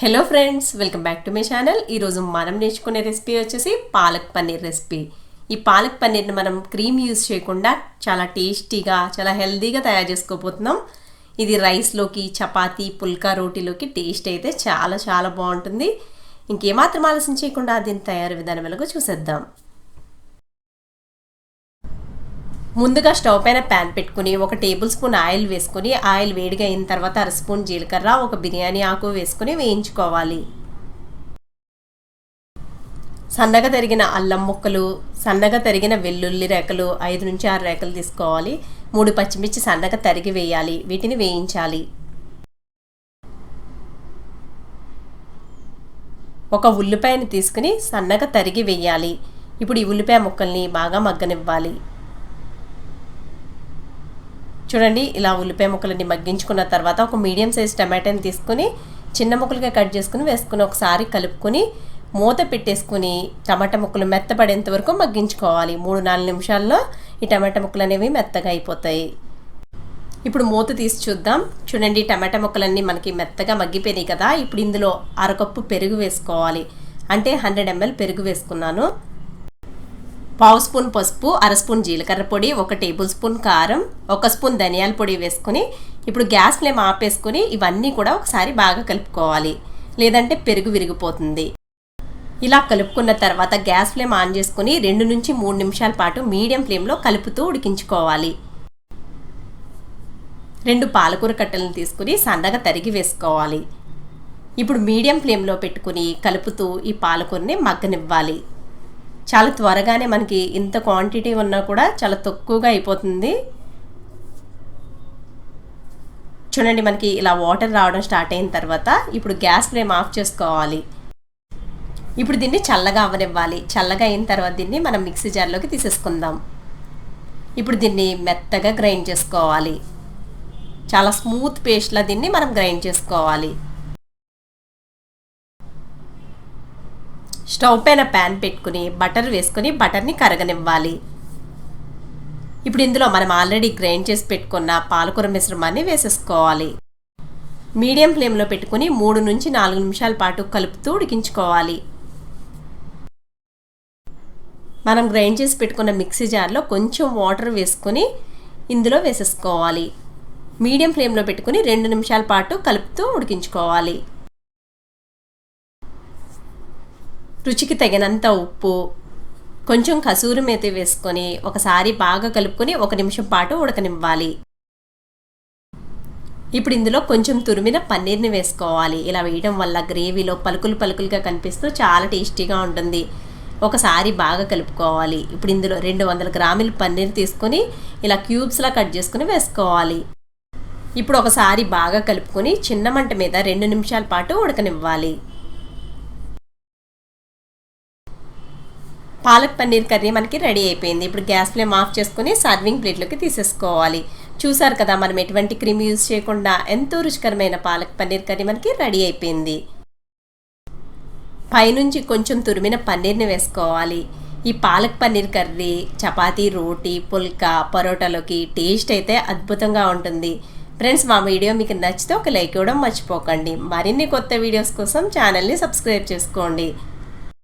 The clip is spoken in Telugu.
Hello friends welcome back to my channel ఈరోజు మనం నేర్చుకునే రెసిపీ వచ్చేసి పాలక్ పన్నీర్ రెసిపీ ఈ పాలక్ పన్నీర్ని మనం క్రీమ్ యూజ్ చేయకుండా చాలా టేస్టీగా చాలా హెల్తీగా తయారు చేసుకోబోతున్నాం. ఇది రైస్లోకి చపాతి పుల్కా రోటీలోకి టేస్ట్ అయితే చాలా చాలా బాగుంటుంది. ఇంకేమాత్రం ఆలస్యం చేయకుండా దీని తయారు విధానం ఎలాగో చూసేద్దాం. ముందుగా స్టవ్ పైన ప్యాన్ పెట్టుకుని ఒక టేబుల్ స్పూన్ ఆయిల్ వేసుకుని ఆయిల్ వేడిగా అయిన తర్వాత అర స్పూన్ జీలకర్ర ఒక బిర్యానీ ఆకు వేసుకుని వేయించుకోవాలి. సన్నగా తరిగిన అల్లం ముక్కలు సన్నగా తరిగిన వెల్లుల్లి రేకలు ఐదు నుంచి ఆరు రేకలు తీసుకోవాలి. మూడు పచ్చిమిర్చి సన్నగా తరిగి వేయాలి. వీటిని వేయించాలి. ఒక ఉల్లిపాయని తీసుకుని సన్నగా తరిగి వేయాలి. ఇప్పుడు ఈ ఉల్లిపాయ ముక్కల్ని బాగా మగ్గనివ్వాలి. చూడండి ఇలా ఉల్లిపాయ ముక్కలన్నీ మగ్గించుకున్న తర్వాత ఒక మీడియం సైజ్ టమాటాని తీసుకుని చిన్న ముక్కలుగా కట్ చేసుకుని వేసుకుని ఒకసారి కలుపుకొని మూత పెట్టేసుకుని టమాటా ముక్కలు మెత్తపడేంత వరకు మగ్గించుకోవాలి. మూడు నాలుగు నిమిషాల్లో ఈ టమాటా ముక్కలు అనేవి మెత్తగా అయిపోతాయి. ఇప్పుడు మూత తీసి చూద్దాం. చూడండి టమాటా ముక్కలన్నీ మనకి మెత్తగా మగ్గిపోయినాయి కదా. ఇప్పుడు ఇందులో అరకప్పు పెరుగు వేసుకోవాలి. అంటే హండ్రెడ్ ఎంఎల్ పెరుగు వేసుకున్నాను. పావు స్పూన్ పసుపు అర స్పూన్ జీలకర్ర పొడి ఒక టేబుల్ స్పూన్ కారం ఒక స్పూన్ ధనియాల పొడి వేసుకుని ఇప్పుడు గ్యాస్ ఫ్లేమ్ ఆపేసుకుని ఇవన్నీ కూడా ఒకసారి బాగా కలుపుకోవాలి. లేదంటే పెరుగు విరిగిపోతుంది. ఇలా కలుపుకున్న తర్వాత గ్యాస్ ఫ్లేమ్ ఆన్ చేసుకుని రెండు నుంచి మూడు నిమిషాల పాటు మీడియం ఫ్లేమ్లో కలుపుతూ ఉడికించుకోవాలి. రెండు పాలకూర కట్టలను తీసుకుని సన్నగా తరిగి వేసుకోవాలి. ఇప్పుడు మీడియం ఫ్లేమ్లో పెట్టుకుని కలుపుతూ ఈ పాలకూరని మగ్గనివ్వాలి. చాలా త్వరగానే మనకి ఇంత క్వాంటిటీ ఉన్నా కూడా చాలా తక్కువగా అయిపోతుంది. చూడండి మనకి ఇలా వాటర్ రావడం స్టార్ట్ అయిన తర్వాత ఇప్పుడు గ్యాస్ ఫ్లేమ్ ఆఫ్ చేసుకోవాలి. ఇప్పుడు దీన్ని చల్లగా అవ్వనివ్వాలి చల్లగా అయిన తర్వాత దీన్ని మనం మిక్సీ జార్లోకి తీసేసుకుందాం. ఇప్పుడు దీన్ని మెత్తగా గ్రైండ్ చేసుకోవాలి. చాలా స్మూత్ పేస్ట్లా దీన్ని మనం గ్రైండ్ చేసుకోవాలి. స్టవ్ పైన ప్యాన్ పెట్టుకుని బటర్ వేసుకుని బటర్ని కరగనివ్వాలి. ఇప్పుడు ఇందులో మనం ఆల్రెడీ గ్రైండ్ చేసి పెట్టుకున్న పాలకూర మిశ్రమాన్ని వేసేసుకోవాలి. మీడియం ఫ్లేమ్లో పెట్టుకుని మూడు నుంచి నాలుగు నిమిషాల పాటు కలుపుతూ ఉడికించుకోవాలి. మనం గ్రైండ్ చేసి పెట్టుకున్న మిక్సీ జార్లో కొంచెం వాటర్ వేసుకొని ఇందులో వేసేసుకోవాలి. మీడియం ఫ్లేమ్లో పెట్టుకుని రెండు నిమిషాల పాటు కలుపుతూ ఉడికించుకోవాలి. రుచికి తగినంత ఉప్పు కొంచెం కసూరి మేత వేసుకొని ఒకసారి బాగా కలుపుకొని ఒక నిమిషం పాటు ఉడకనివ్వాలి. ఇప్పుడు ఇందులో కొంచెం తురిమిన పన్నీర్ని వేసుకోవాలి. ఇలా వేయడం వల్ల గ్రేవీలో పలుకులు పలుకులుగా కనిపిస్తూ చాలా టేస్టీగా ఉంటుంది. ఒకసారి బాగా కలుపుకోవాలి. ఇప్పుడు ఇందులో రెండు వందల గ్రాముల పన్నీర్ తీసుకొని ఇలా క్యూబ్స్లా కట్ చేసుకుని వేసుకోవాలి. ఇప్పుడు ఒకసారి బాగా కలుపుకొని చిన్న మంట మీద రెండు నిమిషాల పాటు ఉడకనివ్వాలి. పాలక్ పన్నీర్ కర్రీ మనకి రెడీ అయిపోయింది. ఇప్పుడు గ్యాస్ ఫ్లేమ్ ఆఫ్ చేసుకుని సర్వింగ్ ప్లేట్లోకి తీసేసుకోవాలి. చూసారు కదా మనం ఎటువంటి క్రీమ్ యూజ్ చేయకుండా ఎంతో రుచికరమైన పాలక్ పన్నీర్ కర్రీ మనకి రెడీ అయిపోయింది. పైనుంచి కొంచెం తురిమిన పన్నీర్ని వేసుకోవాలి. ఈ పాలక్ పన్నీర్ కర్రీ చపాతీ రోటీ పుల్కా పరోటాలోకి టేస్ట్ అయితే అద్భుతంగా ఉంటుంది. ఫ్రెండ్స్ మా వీడియో మీకు నచ్చితే ఒక లైక్ ఇవ్వడం మర్చిపోకండి. మరిన్ని కొత్త వీడియోస్ కోసం ఛానల్ని సబ్స్క్రైబ్ చేసుకోండి.